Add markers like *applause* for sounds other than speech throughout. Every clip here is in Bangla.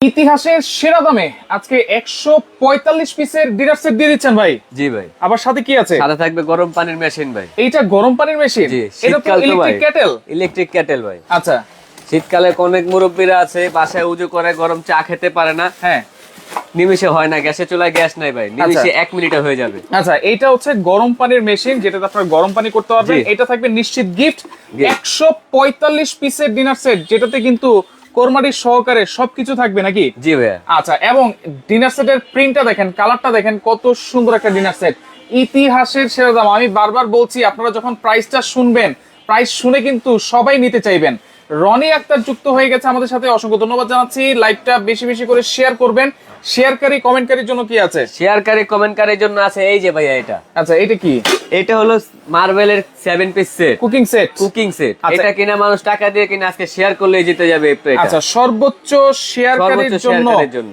ইতিহাসের সেরা দামে আজকে একশো পঁয়তাল্লিশ পিসের ডিনার সেট দিয়ে দিচ্ছেন ভাই। জি ভাই। আবার সাথে কি আছে? সাথে থাকবে গরম পানির মেশিন ভাই। এইটা গরম পানির মেশিন এটা তো ইলেকট্রিক কেটেল ইলেকট্রিক কেটেল ভাই। আচ্ছা। শীতকালে অনেক মুরব্বীরা আছে বাসায় উজু করে গরম চা খেতে পারে না। হ্যাঁ। নিমিশে হয় না গ্যাসে চুলায় গ্যাস নাই ভাই। নিমিশে এক মিনিটে হয়ে যাবে। আচ্ছা এটা হচ্ছে গরম পানির মেশিন যেটাতে আপনার গরম পানি করতে পারবেন। এটা থাকবে নিশ্চিত গিফট একশো পঁয়তাল্লিশ পিসের ডিনার সেট যেটাতে কিন্তু কোরমাটির সহকারে সবকিছু থাকবে নাকি? জি ভাইয়া। আচ্ছা এবং ডিনার সেটের প্রিন্টটা দেখেন কালারটা দেখেন কত সুন্দর একটা ডিনার সেট। ইতিহাসের সেরা দাম আমি বারবার বলছি আপনারা যখন প্রাইসটা শুনবেন প্রাইস শুনে কিন্তু সবাই নিতে চাইবেন। রনি আক্তার যুক্ত হয়ে গেছে আমাদের সাথে অসংখ্য ধন্যবাদ জানাচ্ছি। লাইভটা বেশি বেশি করে শেয়ার করবেন। শেয়ারকারী কমেন্টকারীর জন্য কি আছে? শেয়ারকারী কমেন্টকারীর জন্য আছে এই যে ভাইয়া এটা। আচ্ছা এটা কি? এটা হলো মার্বেলের seven piece set cooking set cooking set. এটা কিনা মানুষ টাকা দিয়ে কিনা আজকে শেয়ার করলেই জিতে যাবে আচ্ছা সর্বোচ্চ শেয়ারকারীর জন্য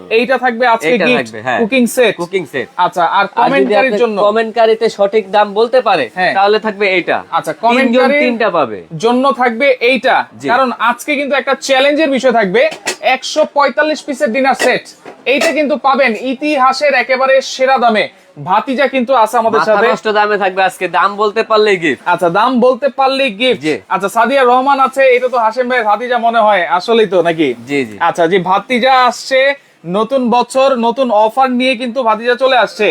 এইটা থাকবে আজকে gift. Cooking set cooking set আচ্ছা আর কমেন্টকারীর জন্য? কমেন্টকারীতে সঠিক দাম বলতে পারে হ্যাঁ। তাহলে থাকবে এইটা। আচ্ছা, commentকারী- তিনটা পাবে। জন্য থাকবে এইটা। কারণ আজকে কিন্তু একটা চ্যালেঞ্জের বিষয় থাকবে। একশো পঁয়তাল্লিশ পিসের ডিনার সেট এইটা কিন্তু পাবেন ইতিহাসের একেবারে সেরা দামে। ভাতিজা কিন্তু আছে আমাদের সাথে। নষ্ট দামে থাকবে আজকে দাম বলতে পারলেই গিফট আচ্ছা দাম বলতে পারলেই গিফট আচ্ছা সাদিয়া রহমান আছে এটা তো হাসিম ভাই ভাতিজা মনে হয় আসলেই তো নাকি? জি জি। আচ্ছা যে ভাতিজা আসছে নতুন বছর নতুন অফার নিয়ে কিন্তু ভাতিজা চলে আসছে।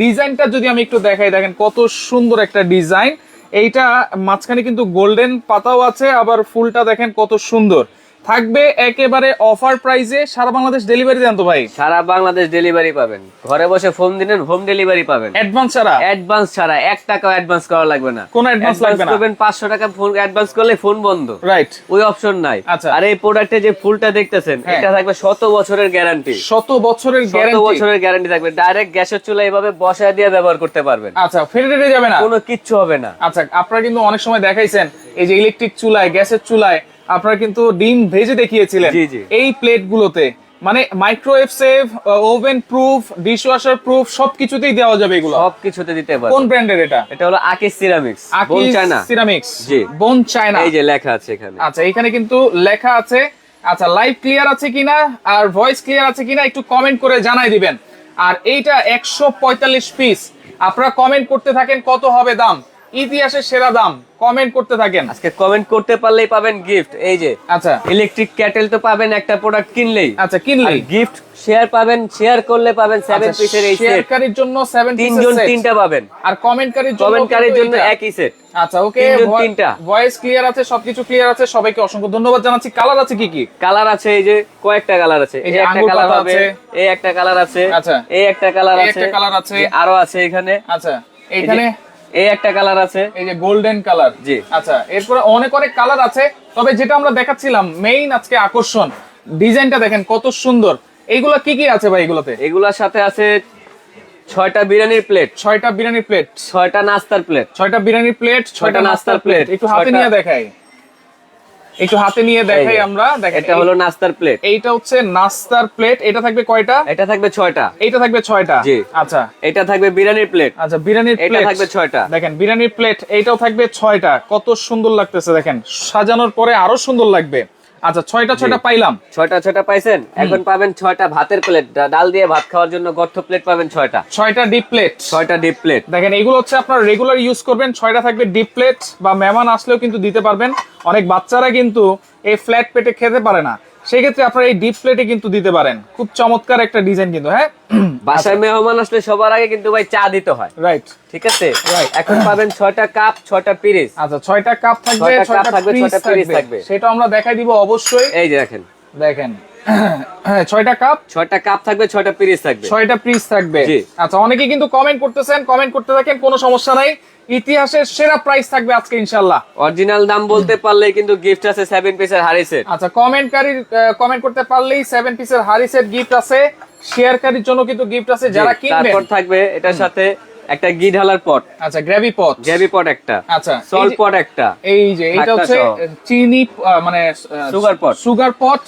ডিজাইনটা যদি আমি একটু দেখাই দেখেন কত সুন্দর একটা ডিজাইন। এইটা মাঝখানে কিন্তু গোল্ডেন পাতাও আছে আবার ফুলটা দেখেন কত সুন্দর। থাকবে একেবারে অফার প্রাইসে সারা বাংলাদেশ ডেলিভারি দেন তো ভাই। সারা বাংলাদেশ ডেলিভারি পাবেন। ঘরে বসে ফোন দিলেন হোম ডেলিভারি পাবেন। অ্যাডভান্স ছাড়া? অ্যাডভান্স ছাড়া এক টাকাও অ্যাডভান্স করা লাগবে না। কোনো advance লাগবে না। করবেন পাঁচশো টাকা ফোন অ্যাডভান্স করলে ফোন বন্ধ। রাইট ওই অপশন নাই। আচ্ছা। আর এই প্রোডাক্টে যে ফুলটা দেখতেছেন হ্যাঁ। এটা থাকবে শত বছরের গ্যারান্টি শত বছরের গ্যারান্টি শত বছরের গ্যারান্টি থাকবে। ডাইরেক্ট গ্যাসের চুলা এভাবে বসায় দিয়ে ব্যবহার করতে পারবেন। আচ্ছা ফেটে যাবে না? কোনো কিচ্ছু হবে না। আচ্ছা আপনারা কিন্তু অনেক সময় দেখাইছেন এই যে ইলেকট্রিক চুলায় গ্যাসের চুলায় আপনারা কিন্তু ডিম ভেজে দেখিয়েছিলেন। এই প্লেট গুলোতে মানে microwave safe oven proof dishwasher proof সবকিছুতেই দেওয়া যাবে এগুলো। সব কিছুতে দিতে কোন ব্র্যান্ডের এটা? এটা হলো আকিস সিরামিক্স বোন চায়না সিরামিক্স জি। বোন চায়না এই যে লেখা আছে এখানে। আচ্ছা এখানে কিন্তু লেখা আছে। আচ্ছা লাইভ ক্লিয়ার আছে কিনা আর ভয়েস ক্লিয়ার আছে কিনা একটু কমেন্ট করে জানাই দিবেন। আর এইটা একশো পঁয়তাল্লিশ পিস আপনারা কমেন্ট করতে থাকেন কত হবে দাম। ইতিহাসের সেরা দাম কমেন্ট করতে থাকেন। আজকে কমেন্ট করতে পারলেই পাবেন গিফট এই যে আচ্ছা। ইলেকট্রিক ক্যাটেল তো পাবেন একটা প্রোডাক্ট কিনলেই। আচ্ছা কিনলেই। গিফট শেয়ার পাবেন শেয়ার করলে পাবেন সেভেন আচ্ছা, পিসের এই সেট শেয়ারকারীর জন্য সেভেন তিনজন তিনটা পাবেন। আর কমেন্টকারীর জন্য কমেন্টকারীর জন্য একই সেট আচ্ছা ওকে তিনটা। ভয়েস ক্লিয়ার আছে সবকিছু ক্লিয়ার আছে। সবাইকে অসংখ্য ধন্যবাদ জানাচ্ছি। কালার আছে কি কি? কালার আছে এই যে কয়েকটা কালার আছে। এই একটা কালার আছে। এই একটা কালার আছে আচ্ছা। এই একটা কালার আছে একটা কালার আছে। আরও আছে এখানে। আচ্ছা এখানে এই একটা কালার আছে। এই যে গোল্ডেন কালার জি। আচ্ছা এরপরে অনেক অনেক কালার আছে তবে যেটা আমরা দেখাচ্ছিলাম মেইন আজকে আকর্ষণ। ডিজাইনটা দেখেন কত সুন্দর। এইগুলা কি কি আছে ভাই এগুলোতে? এগুলার সাথে আছে ছয়টা বিরিয়ানির প্লেট ছয়টা বিরিয়ানির প্লেট ছয়টা নাস্তার প্লেট ছয়টা বিরিয়ানির প্লেট ছয়টা নাস্তার প্লেট একটু হাতে নিয়ে দেখাই। একটু হাতে নিয়ে দেখাই আমরা। দেখেন এটা হলো নাস্তার প্লেট এইটা হচ্ছে নাস্তার প্লেট এটা থাকবে কয়টা? এটা থাকবে ছয়টা। এইটা থাকবে ছয়টা? জি। আচ্ছা। এটা থাকবে বিরিয়ানির প্লেট আচ্ছা বিরিয়ানির এটা থাকবে ছয়টা। দেখেন বিরিয়ানির প্লেট এইটাও থাকবে ছয়টা। কত সুন্দর লাগতেছে দেখেন। সাজানোর পরে আরও সুন্দর লাগবে। আচ্ছা ছয়টা ছয়টা পাইলাম। ছয়টা ছয়টা পাইছেন? এখন পাবেন ছয়টা ভাতের প্লেট ডাল দিয়ে ভাত খাওয়ার জন্য গর্থ প্লেট পাবেন ছয়টা। ছয়টা ডিপ প্লেট ছয়টা ডিপ প্লেট দেখেন এগুলো হচ্ছে আপনার রেগুলার ইউজ করবেন। ছয়টা থাকবে ডিপ প্লেট বা মেহমান আসলেও কিন্তু দিতে পারবেন। অনেক বাচ্চারা কিন্তু এই ফ্ল্যাট পেটে খেতে পারে না। সেক্ষেত্রে আপনারা এই ডিপ প্লেটে কিন্তু দিতে পারেন। খুব চমৎকার একটা ডিজাইন কিন্তু হ্যাঁ? *clears throat* বাসায় মেহমান আসলে সবার আগে কিন্তু ভাই চা দিতে হয়। রাইট ঠিক আছে. *clears throat* এখন পাবেন ছয়টা কাপ ছয়টা পিরিস আচ্ছা ছয়টা কাপ থাকবে ছয়টা পিরিস থাকবে। সেটা আমরা দেখাই দিব অবশ্যই। এই যে দেখেন। দেখেন। ছয়টা কাপ ছয়টা কাপ থাকবে ছয়টা পিরিস থাকবে। ছয়টা পিস থাকবে। আচ্ছা অনেকে কিন্তু কমেন্ট করতেছেন কমেন্ট করতে থাকেন কোনো সমস্যা নাই। ইতিহাসের সেরা প্রাইস থাকবে আজকে ইনশাল্লাহ অরিজিনাল দাম বলতে পারলে কিন্তু গিফট আছে সেভেন পিসের হারি সেট আচ্ছা কমেন্টকারীর কমেন্ট করতে পারলেই সেভেন পিসের হারি সেট গিফট আছে। শেয়ারকারীর জন্য কিন্তু গিফট আছে যারা কিনবেন। তারপর থাকবে এটার সাথে একটা ঘি ঢালার পট আচ্ছা গ্রেভি পট গ্যাবি পট একটা। আচ্ছা সল্ট পট একটা। এই যে এটা হচ্ছে চিনি মানে Sugar pot। সুগার পট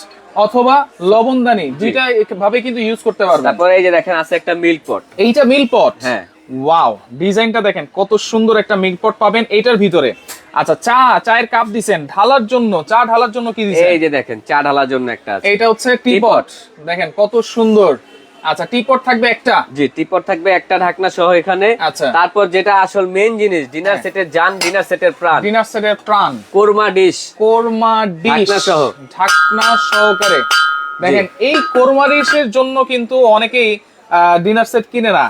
অথবা লবণদানি দুইটা ভাবে কিন্তু ইউজ করতে পারবেন। তারপরে এই যে দেখেন আছে একটা মিল্ক পট এইটা মিল্ক পট হ্যাঁ। ওয়াও ডিজাইনটা দেখেন কত সুন্দর একটা মিল্ক পট পাবেন এটার ভিতরে। আচ্ছা চা চায়ের কাপ দিছেন ঢালার জন্য চা ঢালার জন্য কি দিছেন? এই যে দেখেন চা ঢালার জন্য একটা আছে। এইটা হচ্ছে টিপট দেখেন কত সুন্দর। আচ্ছা টিপট থাকবে একটা? জি টিপট থাকবে একটা ঢাকনা সহ এখানে। আচ্ছা। তারপর যেটা আসল মেইন জিনিস ডিনার হ্যাঁ। সেটের জান ডিনার সেটের প্রাণ। ডিনার সেটের প্রাণ। কোরমা ডিশ কোরমা ডিশ ঢাকনা সহ। ঢাকনা সহকারে। দেখেন এই কোরমা ডিশের জন্য কিন্তু অনেকেই ডিনার সেট কিনে না।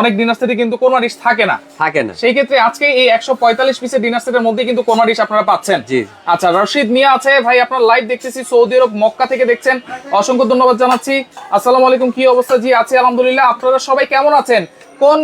অনেক ডিনার সেটে কিন্তু কোরমা ডিশ থাকে না। থাকে না। সেই ক্ষেত্রে আজকে এই একশো পঁয়তাল্লিশ পিসের ডিনার সেটের মধ্যে কিন্তু কোরমা ডিশ আপনারা পাচ্ছেন। জি। আচ্ছা রশিদ মিয়া আছে। ভাই আপনার লাইভ দেখতেছি সৌদি আরব মক্কা থেকে দেখছেন। অসংখ্য ধন্যবাদ জানাচ্ছি। আসসালামু আলাইকুম কি অবস্থা? জি আছে আলহামদুলিল্লাহ। আপনারা সবাই কেমন আছেন? কোন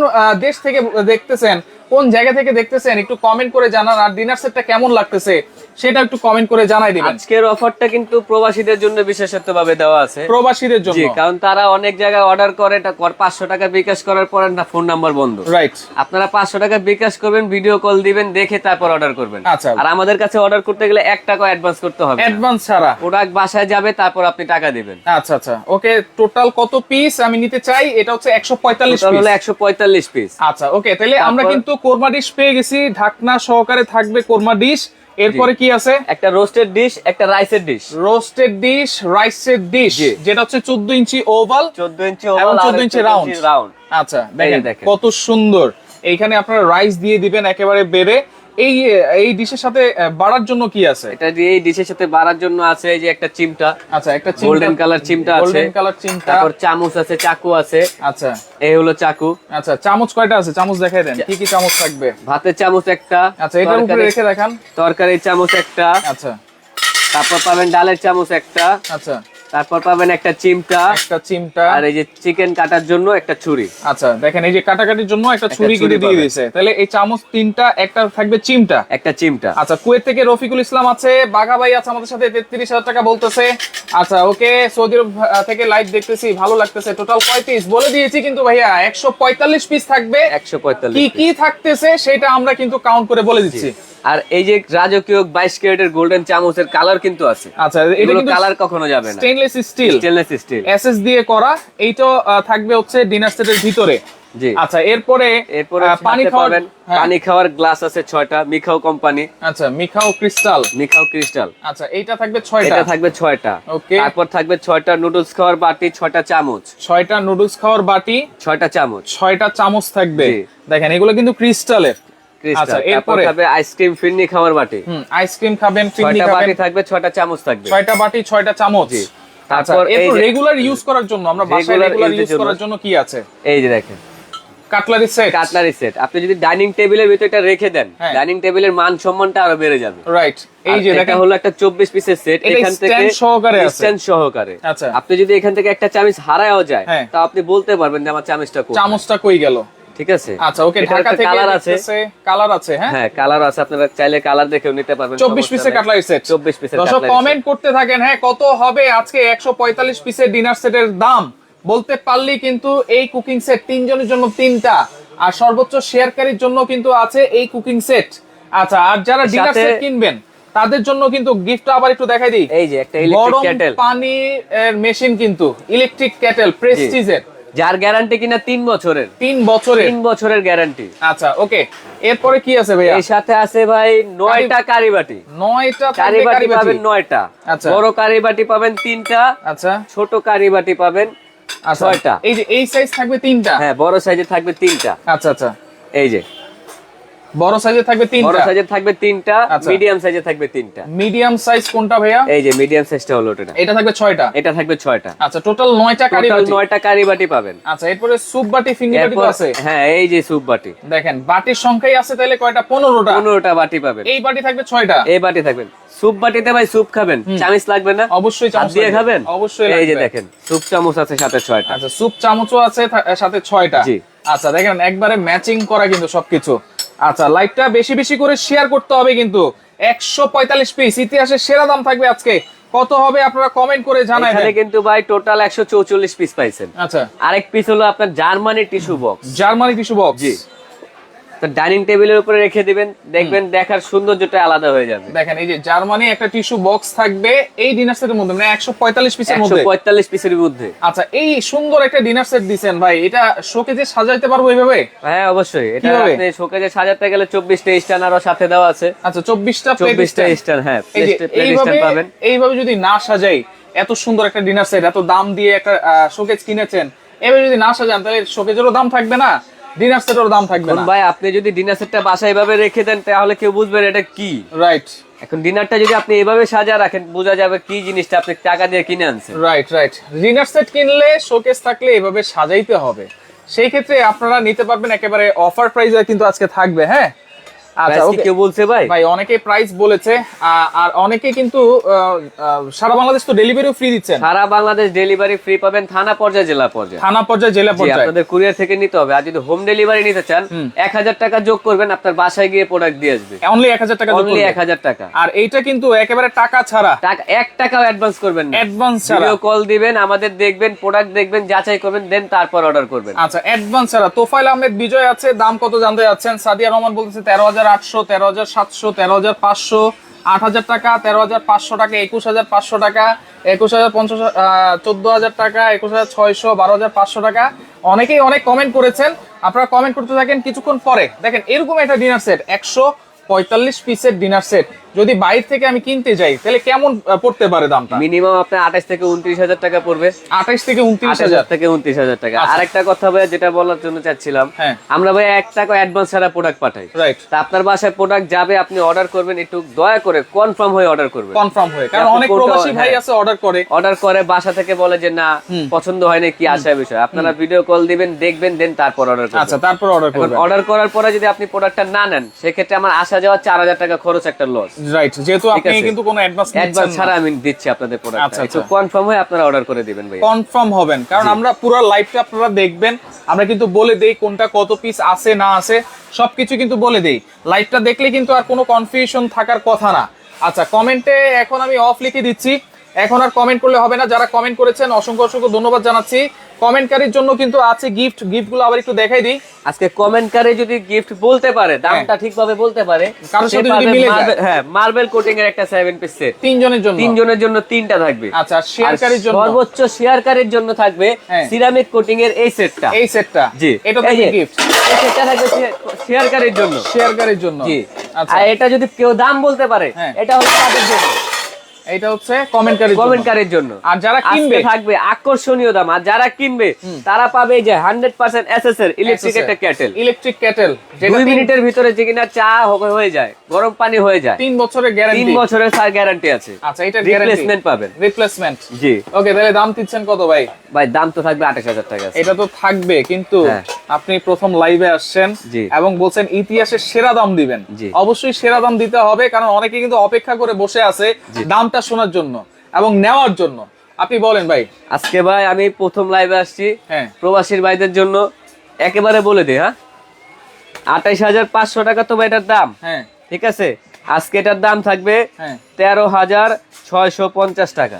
দেশ থেকে দেখতেছেন? কোন জায়গা থেকে দেখতেছেন? একটু কমেন্ট করে জানান। আর ডিনার সেটটা কেমন লাগতেছে? সেটা একটু কমেন্ট করে জানাই দিবেন। আজকের অফারটা কিন্তু প্রবাসীদের জন্য বিশেষত্ব ভাবে দেওয়া আছে। প্রবাসীদের জি জন্য কারণ তারা অনেক জায়গায় অর্ডার করে এটা পাঁচশো টাকা বিকাশ করার পর না ফোন নাম্বার বন্ধ। রাইট আপনারা পাঁচশো টাকা বিকাশ করবেন ভিডিও কল দিবেন দেখে তারপর অর্ডার করবেন। আচ্ছা। আর আমাদের কাছে অর্ডার করতে গেলে এক টাকা অ্যাডভান্স করতে হবে অ্যাডভান্স ছাড়া। প্রোডাক্ট বাসায় যাবে তারপর আপনি টাকা দিবেন। আচ্ছা আচ্ছা। ওকে টোটাল কত পিস আমি নিতে চাই? এটা হচ্ছে একশো পঁয়তাল্লিশ টোটাল হলো একশো পঁয়তাল্লিশ পিস আচ্ছা ওকে তাহলে আমরা কিন্তু কোরমা ডিশ পেয়ে গেছি। ঢাকনা সহকারে থাকবে কোরমা ডিশ এরপরে কি আছে? একটা রোস্টেড ডিশ একটা রাইসের ডিশ রোস্টেড ডিশ রাইসের ডিশ যেটা হচ্ছে চোদ্দ ইঞ্চি ওভাল চোদ্দ ইঞ্চি ওভাল চোদ্দ ইঞ্চি রাউন্ড রাউন্ড আচ্ছা দেখেন দেখেন। কত সুন্দর। এইখানে আপনারা রাইস দিয়ে দিবেন একেবারে বেড়ে। এই এই ডিশের সাথে বাড়ার জন্য কি আছে? এটা এই ডিশের সাথে বাড়ার জন্য আছে এই যে একটা চিমটা। আচ্ছা একটা গোল্ডেন কালার চিমটা আছে। গোল্ডেন কালার চিমটা। তারপর চামচ আছে চাকু আছে। আচ্ছা। এই হলো চাকু। আচ্ছা চামচ কয়টা আছে? চামচ দেখাই দেন। কি কি চামচ থাকবে? ভাতের চামচ একটা আচ্ছা এটার উপরে তরকারি- রেখে দেখান। তরকারির চামচ একটা। আচ্ছা। তারপর পাবেন ডালের চামচ একটা। আচ্ছা। তারপর পাবেন একটা চিমটা। একটা চিমটা। আর এই যে চিকেন কাটার জন্য একটা ছুরি। আচ্ছা দেখেন এই যে কাটাকাটির জন্য একটা ছুরি ছুরি কিনে দিয়ে দিয়েছে। তাহলে এই চামচ তিনটা একটা থাকবে চিমটা। একটা চিমটা। আচ্ছা কুয়েত থেকে রফিকুল ইসলাম আছে বাঘা ভাই আছে আমাদের সাথে তেত্রিশ হাজার টাকা বলতেছে। আচ্ছা ওকে সৌদি আরব থেকে লাইভ দেখতেছি ভালো লাগতেছে। টোটাল পিস বলে দিয়েছি কিন্তু ভাইয়া একশো পঁয়তাল্লিশ পিস থাকবে। একশো পঁয়তাল্লিশ কি কি থাকতেছে সেটা আমরা কিন্তু কাউন্ট করে বলে দিচ্ছি। আর এই যে রাজকীয় বাইশ ক্যারেটের গোল্ডেন চামচের কালার কিন্তু আছে। আচ্ছা এগুলো কালার কখনো যাবে না। Stainless steel stainless steel SS দিয়ে করা এইটা থাকবে হচ্ছে ডিনার সেটের ভিতরে। জি। আচ্ছা এরপরে এরপরে পানি খাওয়ার হ্যাঁ, পানি খাওয়ার গ্লাস আছে ছয়টা মিখাও কোম্পানি আচ্ছা মিখাও ক্রিস্টাল মিখাও ক্রিস্টাল আচ্ছা এইটা থাকবে ছয়টা। এটা থাকবে ছয়টা। ওকে তারপর থাকবে ছয়টা নুডলস খাওয়ার বাটি ছয়টা চামচ। ছয়টা নুডলস খাওয়ার বাটি ছয়টা চামচ। ছয়টা চামচ থাকবে। দেখেন এগুলো কিন্তু ক্রিস্টালের ক্রিস্টাল আচ্ছা, এরপরে? থাকবে আইসক্রিম ফিরনি খাওয়ার বাটি। হুম আইসক্রিম খাবেন ফিরনি খাবেন। বাটি থাকবে ছয়টা চামচ থাকবে। ছয়টা বাটি ছয়টা চামচ। তারপর এই রেগুলার ইউজ করার জন্য আমরা বাসায় রেগুলার ইউজ করার জন্য কি আছে? এই যে দেখেন। কাটলারি সেট কাটলারি সেট আপনি যদি ডাইনিং টেবিলের ভিতরে এটা রেখে দেন হ্যাঁ। ডাইনিং টেবিলের মান সম্মানটা আরও বেড়ে যাবে। রাইট এই যে এটা হলো একটা চব্বিশ পিসের সেট এখান থেকে সহকারে আছে। স্ট্যান্ড সহকারে। আচ্ছা। আপনি যদি এখান থেকে একটা চামিচ হারায়ও যায় হ্যাঁ। তা আপনি বলতে পারবেন যে আমার চামিচটা চামচটা কই গেল? ঠিক আছে? আচ্ছা ওকে ঢাকা থেকে কালার আছে। কালার আছে হ্যাঁ? হ্যাঁ কালার আছে আপনারা চাইলে কালার দেখেও নিতে পারবেন চব্বিশ পিসের কাটলারি সেট চব্বিশ পিসের দর্শক কমেন্ট করতে থাকেন হ্যাঁ কত হবে আজকে একশো পঁয়তাল্লিশ পিসের ডিনার সেটের দাম? বলতে পারলেই কিন্তু এই কুকিং সেট তিনজনের জন্য তিনটা। আর সর্বোচ্চ শেয়ারকারীর জন্য কিন্তু আছে এই কুকিং সেট আচ্ছা আর যারা ডিনার সেট কিনবেন তাদের জন্য কিন্তু গিফটটা আবার একটু দেখাই দিই। এই যে একটা ইলেকট্রিক ক্যাটেল পানি মেশিন কিন্তু ইলেকট্রিক ক্যাটেল প্রেস্টিজের যার গ্যারান্টি কিনা তিন বছরের। তিন বছরের? তিন বছরের গ্যারান্টি আচ্ছা ওকে এরপরে কি আছে ভাই এর সাথে আছে ভাই নয়টা কারিবাটি। নয়টা কারিবাটি। পাবেন নয়টা। আচ্ছা। বড় কারিবাটি পাবেন তিনটা। আচ্ছা। ছোট কারিবাটি পাবেন আচ্ছা। ছয়টা। এই যে এই সাইজ থাকবে তিনটা? হ্যাঁ বড় সাইজে থাকবে তিনটা। আচ্ছা আচ্ছা। এই যে। বড় সাইজে থাকবে বড় তিনটা সাইজে থাকবে তিনটা আচ্ছা। মিডিয়াম সাইজে থাকবে তিনটা। মিডিয়াম সাইজ কোনটা ভাইয়া? এই যে মিডিয়াম সাইজটা হলো এটা এটা থাকবে ছয়টা। এটা থাকবে ছয়টা। আচ্ছা টোটাল কারি বাটি। নয়টা কারিবাটি পাবেন। আচ্ছা এরপরে সুপ বাটি বাটি আছে। হ্যাঁ এই যে স্যুপ বাটি। দেখেন বাটির সংখ্যাই আছে তাহলে কয়টা? পনেরোটা। পনেরোটা বাটি পাবেন। এই বাটি থাকবে ছয়টা। এই বাটি থাকবেন। স্যুপ বাটিতে ভাই স্যুপ খাবেন। চামিচ লাগবে না? অবশ্যই চামচ দিয়ে খাবেন? অবশ্যই এই যে দেখেন স্যুপ চামচ আছে সাথে ছয়টা। আচ্ছা স্যুপ চামচও আছে সাথে ছয়টা। জি। আচ্ছা দেখেন একবারে ম্যাচিং করা কিন্তু সবকিছু। আচ্ছা লাইভটা বেশি বেশি করে শেয়ার করতে হবে কিন্তু। একশো পঁয়তাল্লিশ পিস ইতিহাসের সেরা দাম থাকবে আজকে। কত হবে আপনারা কমেন্ট করে এখানে জানাবেন কিন্তু ভাই টোটাল একশো চৌচল্লিশ পিস পাইছেন। আচ্ছা। আরেক পিস হলো আপনার Germany tissue box Germany tissue box জি। আপনার ডাইনিং টেবিলের উপরে রেখে দিবেন দেখবেন দেখার সৌন্দর্যটা আলাদা হয়ে যাবে। দেখেন এই যে জার্মানি একটা টিস্যু বক্স থাকবে এই ডিনার সেটের মধ্যে মানে একশো পঁয়তাল্লিশ পিসের মধ্যে? পঁয়তাল্লিশ পিসের মধ্যে। আচ্ছা এই সুন্দর একটা ডিনার সেট দিছেন ভাই এটা শোকে যে সাজাইতে পারব এইভাবে? হ্যাঁ অবশ্যই। এটা? আপনি শোকেজে সাজাতে গেলে চব্বিশটা স্ট্যান্ড আরও সাথে দেওয়া আছে। আচ্ছা চব্বিশটা চব্বিশটা স্ট্যান্ড হ্যাঁ এই যে এইভাবে পাবেন। এইভাবে যদি না সাজাই এত সুন্দর একটা ডিনার সেট এত দাম দিয়ে একটা শোকেজ কিনেছেন এভাবে যদি না সাজান তাহলে শোকেজেরও দাম থাকবে না? ডিনার সেটের দাম থাকবে না। ভাই আপনি যদি ডিনার সেটটা বাসায় এভাবে রেখে দেন তাহলে কেউ বুঝবেন এটা কি। রাইট এখন ডিনারটা যদি আপনি এভাবে সাজা রাখেন বোঝা যাবে কি জিনিসটা আপনি টাকা দিয়ে কিনে আনছেন। রাইট রাইট ডিনার সেট কিনলে শোকেস থাকলে এভাবে সাজাইতে হবে। সেই ক্ষেত্রে আপনারা নিতে পারবেন একেবারে অফার প্রাইসে কিন্তু আজকে থাকবে হ্যাঁ? আচ্ছা ওকে কেউ বলছে ভাই? ভাই অনেকে প্রাইস বলেছে আর অনেকে কিন্তু সারা বাংলাদেশ তো ডেলিভারিও ফ্রি দিচ্ছেন। সারা বাংলাদেশ ডেলিভারি ফ্রি পাবেন থানা পর্যায়ে জেলা পর্যায়ে। থানা পর্যায়ে জেলা পর্যায়ে। আপনাদের কুরিয়ার থেকে নিতে হবে। আর যদি হোম ডেলিভারি নিতে চান এক হাজার টাকা যোগ করবেন আপনার বাসায় গিয়ে প্রোডাক্ট দিয়ে আসবে। অনলি এক হাজার টাকা অনলি করবে। এক হাজার টাকা। আর এইটা কিন্তু একেবারে টাকা ছাড়া। টাকা এক টাকাও অ্যাডভান্স করবেন না। অ্যাডভান্স ছাড়া। ভিডিও কল দিবেন আমাদের দেখবেন প্রোডাক্ট দেখবেন যাচাই করবেন দেন তারপর অর্ডার করবেন। আচ্ছা অ্যাডভান্স ছাড়া। তোফাইল আহমেদ বিজয় আছে দাম কত জানতে যাচ্ছেন? সাদিয়া রহমান বলতেছে তেরো হাজার আটশো, তেরো হাজার সাতশো, তেরো হাজার পাঁচশো, আট হাজার টাকা, তেরো হাজার পাঁচশো টাকা, একুশ হাজার পাঁচশো টাকা, একুশ হাজার পঞ্চাশ চোদ্দ হাজার টাকা, একুশ হাজার ছয়শো, বারো হাজার পাঁচশো টাকা। অনেকেই অনেক কমেন্ট করেছেন। আপনারা কমেন্ট করতে থাকেন কিছুক্ষণ পরে। দেখেন, এরকম একটা ডিনার সেট একশো পঁয়তাল্লিশ পিসের ডিনার সেট যদি বাইরে থেকে আমি কিনতে যাই তাহলে কেমন পড়তে পারে দামটা? মিনিমাম আপনার আঠাশ থেকে উনত্রিশ হাজার টাকা পড়বে। আঠাইশ থেকে উনত্রিশ আঠাশ হাজার? থেকে উনত্রিশ হাজার টাকা। আচ্ছা। আরেকটা কথা ভাই যেটা বলার জন্য চাচ্ছিলাম হ্যাঁ। আমরা ভাই এক টাকা অ্যাডভান্স ছাড়া প্রোডাক্ট পাঠাই। রাইট তা আপনার বাসায় প্রোডাক্ট যাবে আপনি অর্ডার করবেন একটু দয়া করে কনফার্ম হয়ে অর্ডার করবেন। কনফার্ম হয়ে। কারণ অনেক প্রবাসী ভাই হ্যাঁ। আছে অর্ডার করে। অর্ডার করে বাসা থেকে বলে যে না পছন্দ হয় না কি আসার বিষয়? আপনারা ভিডিও কল দিবেন দেখবেন দেন তারপর অর্ডার করবেন। আচ্ছা তারপর অর্ডার করবেন। অর্ডার করার পরে যদি আপনি প্রোডাক্টটা না নেন সেক্ষেত্রে আমার আসা যাওয়া চার হাজার টাকা খরচ একটা লস রাইট যেহেতু আপনি কিন্তু কোনো অ্যাডভান্স অ্যাডভান্স ছাড়া আমি দিচ্ছি আপনাদের প্রোডাক্ট আচ্ছা, আচ্ছা। কনফার্ম হয়ে আপনারা অর্ডার করে দিবেন ভাই কনফার্ম হবেন কারণ আমরা পুরো লাইভটা আপনারা দেখবেন আমরা কিন্তু বলে দেই কোনটা কত পিস আছে না আছে সবকিছু কিন্তু বলে দেই। লাইভটা দেখলে কিন্তু আর কোনো কনফিউশন থাকার কথা না। আচ্ছা কমেন্টে এখন আমি অফ লিখে দিচ্ছি। এখন আর কমেন্ট করলে হবে না যারা কমেন্ট করেছেন অসংখ্য অসংখ্য ধন্যবাদ জানাচ্ছি। কমেন্টকারীর জন্য কিন্তু আছে গিফট গিফটগুলো আবার একটু দেখাই দিই। আজকে কমেন্ট করে যদি গিফট বলতে পারে দামটা ঠিকভাবে বলতে পারে হ্যাঁ। কারোর সাথে যদি মিলে যায়। হ্যাঁ মার্বেল কোটিং এর একটা সেভেন পিস সেট তিনজনের জন্য। তিনজনের জন্য তিনটা থাকবে। আচ্ছা শেয়ারকারীর জন্য? সর্বোচ্চ শেয়ারকারীর জন্য থাকবে হ্যাঁ। সিরামিক কোটিং এর এই সেটটা এই সেটটা জি। এটা এই থেকে যে, গিফট এই সেটটা থাকবে শেয়ারকারীর জন্য। শেয়ারকারীর জন্য। জি। আচ্ছা। আর এটা যদি কেউ দাম বলতে পারে হ্যাঁ। এটা হচ্ছে তাদের জন্য। এটা হচ্ছে কমেন্টকারীর জন্য। কমেন্টকারীর জন্য। আর যারা কিনবে থাকবে আকর্ষণীয় দাম। আর যারা কিনবে তারা পাবে যে হান্ড্রেড পার্সেন্ট এস ইলেকট্রিক একটা ক্যাটেল ইলেকট্রিক ক্যাটেল যেটা দুই তিন- মিনিটের ভিতরে যে কিনা চা হয়ে যায় গরম পানি হয়ে যায়। তিন বছরের তিন গ্যারান্টি বছরের স্যার গ্যারান্টি আছে। আচ্ছা এটা রিপ্লেসমেন্ট পাবেন। রিপ্লেসমেন্ট জি। ওকে তাহলে দাম দিচ্ছেন কত ভাই? ভাই দাম তো থাকবে আঠাশ হাজার টাকা এটা তো থাকবে কিন্তু হ্যাঁ। আপনি প্রথম লাইভে আসছেন এবং বলছেন ইতিহাসের সেরা দাম দিবেন। অবশ্যই সেরা দাম দিতে হবে কারণ অনেকে কিন্তু অপেক্ষা করে বসে আছে দামটা শোনার জন্য এবং নেওয়ার জন্য। আপনি বলেন ভাই। আজকে ভাই আমি প্রথম লাইভে আসছি। হ্যাঁ। প্রবাসীর ভাইদের জন্য একেবারে বলে দিই হ্যাঁ? আঠাইশ হাজার পাঁচশো টাকা তো ভাই এটার দাম। হ্যাঁ। ঠিক আছে? আজকে এটার দাম থাকবে হ্যাঁ। তেরো হাজার ছয়শো পঞ্চাশ টাকা।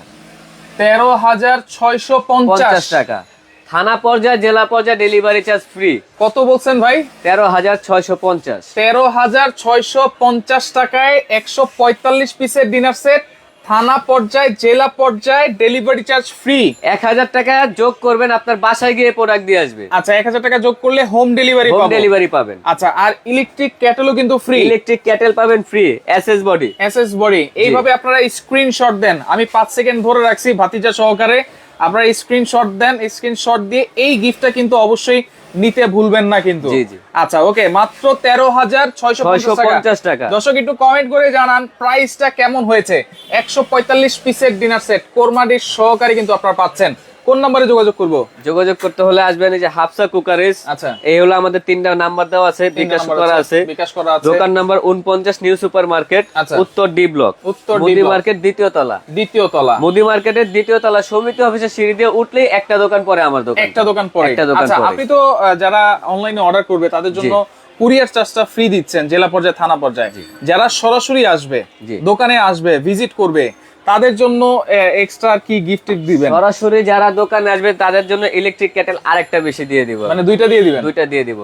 তেরো হাজার ছয়শো পঞ্চাশ। টাকা। থানা পর্যায়ে জেলা পর্যায়ে ডেলিভারি চার্জ ফ্রি কত বলছেন ভাই? তেরো হাজার ছয়শো পঞ্চাশ। তেরো হাজার ছয়শো পঞ্চাশ টাকায় একশো পঁয়তাল্লিশ পিসের ডিনার সেট থানা পর্যায়ে জেলা পর্যায়ে ডেলিভারি চার্জ ফ্রি এক হাজার টাকা যোগ করবেন আপনার বাসায় গিয়ে প্রোডাক্ট দিয়ে আসবে। আচ্ছা এক হাজার টাকা যোগ করলে হোম ডেলিভারি হোম ডেলিভারি পাবেন। আচ্ছা আর ইলেকট্রিক ক্যাটেলও কিন্তু ফ্রি ইলেকট্রিক ক্যাটেল পাবেন free SS body SS body এইভাবে আপনারা স্ক্রিনশট দেন। আমি পাঁচ সেকেন্ড ধরে রাখছি ভাতিজা সহকারে। আপনারা স্ক্রিনশট দেন স্ক্রিনশট দিয়ে এই গিফটটা কিন্তু অবশ্যই নিতে ভুলবেন না কিন্তু। আচ্ছা ওকে মাত্র তেরো হাজার ছয়শো পঞ্চাশ টাকা। দর্শক একটু কমেন্ট করে জানান প্রাইসটা কেমন হয়েছে? একশো পঁয়তাল্লিশ পিসের ডিনার সেট কোরমাডির সহকারে কিন্তু আপনারা পাচ্ছেন। কোন নম্বরে যোগাযোগ করব? যোগাযোগ করতে হলে আসবেন এই যে হাফসা কুকারিজ আচ্ছা। এই হলো আমাদের তিনটা নাম্বার দেওয়া আছে বিকাশ করা আছে বিকাশ করা আছে। দোকান নাম্বার উনপঞ্চাশ নিউ সুপার মার্কেট আচ্ছা। উত্তর ডি ব্লক। উত্তর ডি ব্লক। মার্কেট দ্বিতীয় তলা। দ্বিতীয় তলা। মুদি মার্কেটের দ্বিতীয় তলা সমিতি অফিসের সিঁড়ি দিয়ে উঠলেই একটা দোকান পরে আমার দোকান। একটা দোকান পরে। একটা দোকান আচ্ছা আপনি তো যারা অনলাইনে অর্ডার করবে তাদের জন্য কুরিয়ার চার্জটা ফ্রি দিচ্ছেন জেলা পর্যায়ে থানা পর্যায়ে। যারা সরাসরি আসবে দোকানে আসবে ভিজিট করবে তাদের জন্য এক্সট্রা কি গিফট দিবেন? সরাসরি যারা দোকানে আসবে তাদের জন্য ইলেকট্রিক কেটেল আরেকটা বেশি দিয়ে দিব। মানে দুইটা দিয়ে দিবেন? দুইটা দিয়ে দিব।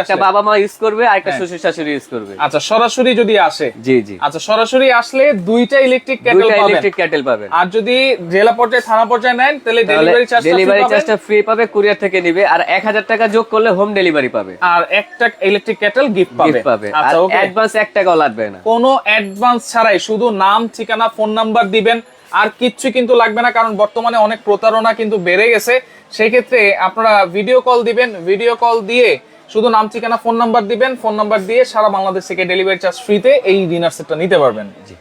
একটা বাবা মা ইউজ করবে আর একটা হ্যাঁ। শ্বশুর শাশুড়ি ইউজ করবে। আচ্ছা সরাসরি যদি আসে জি জি। আচ্ছা সরাসরি আসলে দুইটা ইলেকট্রিক কেটল দুইটা পাবেন। ইলেকট্রিক কেটেল পাবেন। আর যদি জেলা পর্যায়ে থানা পর্যায়ে নেন তাহলে ডেলিভারি চার্জ ডেলিভারি চার্জটা ফ্রি পাবে কুরিয়ার থেকে নিবে আর এক হাজার টাকা যোগ করলে হোম ডেলিভারি পাবে। আর একটা ইলেকট্রিক কেটেল গিফট পাবে। পাবে। আচ্ছা ওকে অ্যাডভান্স এক টাকাও লাগবে না। কোনো অ্যাডভান্স ছাড়াই শুধু নাম ঠিকানা ফোন নাম্বার দিবেন। আর কিচ্ছু কিন্তু লাগবে না, কারণ বর্তমানে অনেক প্রতারণা কিন্তু বেড়ে গেছে। সেই ক্ষেত্রে আপনারা ভিডিও কল দিবেন। ভিডিও কল দিয়ে শুধু নাম, ঠিকানা ফোন নাম্বার দিবেন। ফোন নাম্বার দিয়ে সারা বাংলাদেশ থেকে ডেলিভারি চার্জ ফ্রিতে এই ডিনার সেটটা নিতে পারবেন। জি।